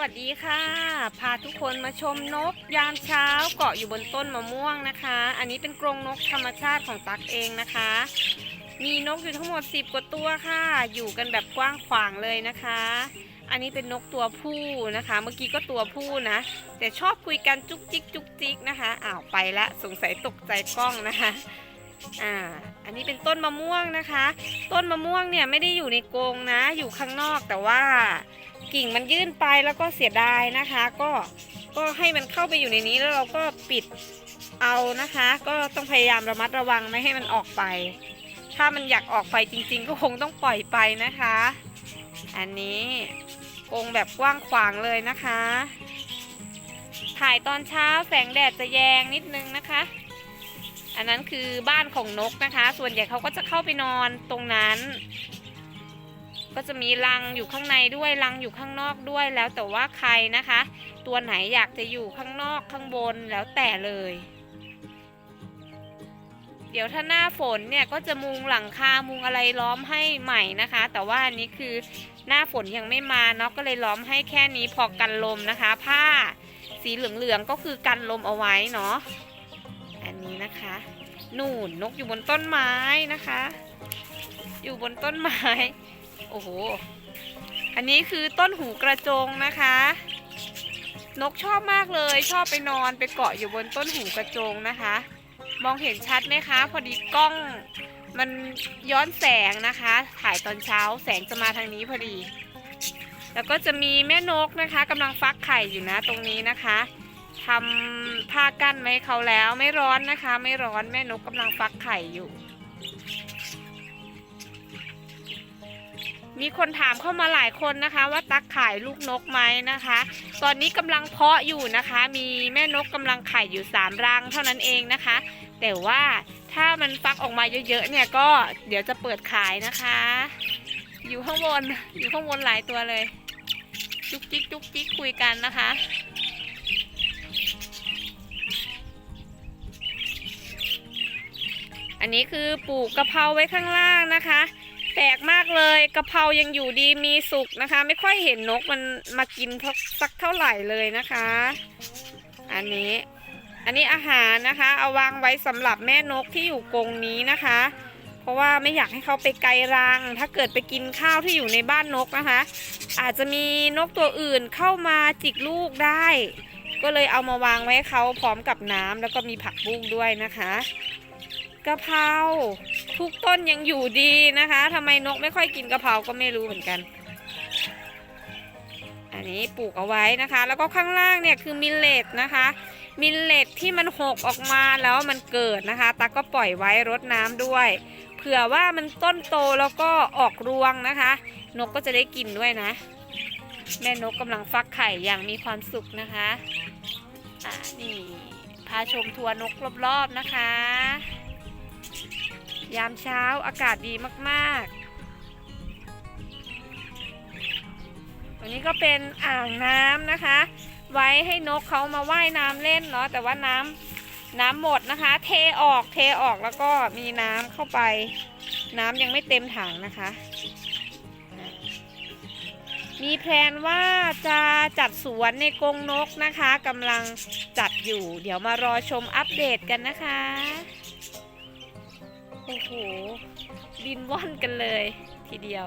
วัสดีค่ะ พาทุกคนมาชมนก ยามเช้าเกาะอยู่บนต้นมะม่วงนะคะ อันนี้เป็นกรงนกธรรมชาติของตักเองนะคะ มีนกอยู่ทั้งหมด 10 กว่าตัวค่ะ อยู่กันแบบกว้างขวางเลยนะคะ อันนี้เป็นนกตัวผู้นะคะ เมื่อกี้ก็ตัวผู้นะ แต่ชอบคุยกันจุกจิกจุกจิกนะคะอ้าวไปละสงสัยตกใจกล้องนะคะอ่า อันนี้เป็นต้นมะม่วงนะคะ ต้นมะม่วงเนี่ยไม่ได้อยู่ในกรงนะ อยู่ข้างนอกแต่ว่า กิ่งมันยื่นไปแล้วก็เสียดายนะคะ ก็ก็ให้มันเข้าไปอยู่ในนี้แล้วเราก็ปิดเอานะคะ ก็ต้องพยายามระมัดระวังไม่ให้มันออกไป ถ้ามันอยากออกไปจริงๆ ก็คงต้องปล่อยไปนะคะ อันนี้กรงแบบกว้างขวางเลยนะคะ ถ่ายตอนเช้าแสงแดดจะแยงนิดนึงนะคะ อันนั้นคือบ้านของนกนะคะ ส่วนใหญ่เขาก็จะเข้าไปนอนตรงนั้น ก็จะมีรังอยู่ข้างในด้วยรังอยู่ข้างนอกด้วยแล้วแต่ว่าใครนะคะ ตัวไหนอยากจะอยู่ข้างนอกข้างบนแล้วแต่เลย เดี๋ยวถ้าหน้าฝนเนี่ยก็จะมุงหลังคา มุงอะไรล้อมให้ใหม่นะคะ แต่ว่าอันนี้คือหน้าฝนยังไม่มาเนาะก็เลยล้อมให้แค่นี้พอกันลมนะคะ ผ้าสีเหลืองๆก็คือกันลมเอาไว้เนาะอันนี้นะคะนู่นนกอยู่บนต้นไม้นะคะ อยู่บนต้นไม้ โอ้โห อันนี้คือต้นหูกระจงนะคะ นกชอบมากเลยชอบไปนอนไปเกาะอยู่บนต้นหูกระจงนะคะ มองเห็นชัดไหมคะ พอดีกล้องมันย้อนแสงนะคะ ถ่ายตอนเช้าแสงจะมาทางนี้พอดี แล้วก็จะมีแม่นกนะคะกำลังฟักไข่อยู่นะตรงนี้นะคะทำผ้ากั้นไว้เขาแล้วไม่ร้อนนะคะ ไม่ร้อนแม่นกกำลังฟักไข่อยู่ มีคนถามเข้ามาหลายคนนะคะ ว่าตักขายลูกนกไหมนะคะ ตอนนี้กำลังเพาะอยู่นะคะ มีแม่นกกำลังไข่อยู่สามรังเท่านั้นเองนะคะ แต่ว่าถ้ามันฟักออกมาเยอะๆเนี่ยก็เดี๋ยวจะเปิดขายนะคะ อยู่ข้างบนอยู่ข้างบนหลายตัวเลย จุกจิกจุกจิกคุยกันนะคะอันนี้คือปลูกกะเพราไว้ข้างล่างนะคะ แปลกมากเลยกะเพรายังอยู่ดีมีสุกนะคะ ไม่ค่อยเห็นนกมันมากินสักเท่าไหร่เลยนะคะ อันนี้ อันนี้อาหารนะคะ เอาวางไว้สำหรับแม่นกที่อยู่กรงนี้นะคะ เพราะว่าไม่อยากให้เขาไปไกลรัง ถ้าเกิดไปกินข้าวที่อยู่ในบ้านนกนะคะ อาจจะมีนกตัวอื่นเข้ามาจิกลูกได้ ก็เลยเอามาวางไว้ให้เขาพร้อมกับน้ำแล้วก็มีผักบุ้งด้วยนะคะ กะเพราทุกต้นยังอยู่ดีนะคะทำไมนกไม่ค่อยกินกะเพราก็ไม่รู้เหมือนกัน อันนี้ปลูกเอาไว้นะคะ แล้วก็ข้างล่างเนี่ยคือมิลเลตนะคะ มิลเลตที่มันหกออกมาแล้วมันเกิดนะคะตาก็ปล่อยไว้รดน้ำด้วย เผื่อว่ามันต้นโตแล้วก็ออกรวงนะคะ นกก็จะได้กินด้วยนะ แม่นกกำลังฟักไข่อย่างมีความสุขนะคะอ่านี่พาชมทัวร์นกรอบๆนะคะ ยามเช้าอากาศดีมากๆตัวนี้ก็เป็นอ่างน้ำนะคะ ไว้ให้นกเขามาว่ายน้ำเล่นเนาะแต่ว่าน้ำน้ำหมดนะคะ เทออกเทออกแล้วก็มีน้ำเข้าไป น้ำยังไม่เต็มถังนะคะ มีแพลนว่าจะจัดสวนในกรงนกนะคะกำลังจัดอยู่ เดี๋ยวมารอชมอัปเดตกันนะคะ โอ้โหบินว่อนกันเลยทีเดียว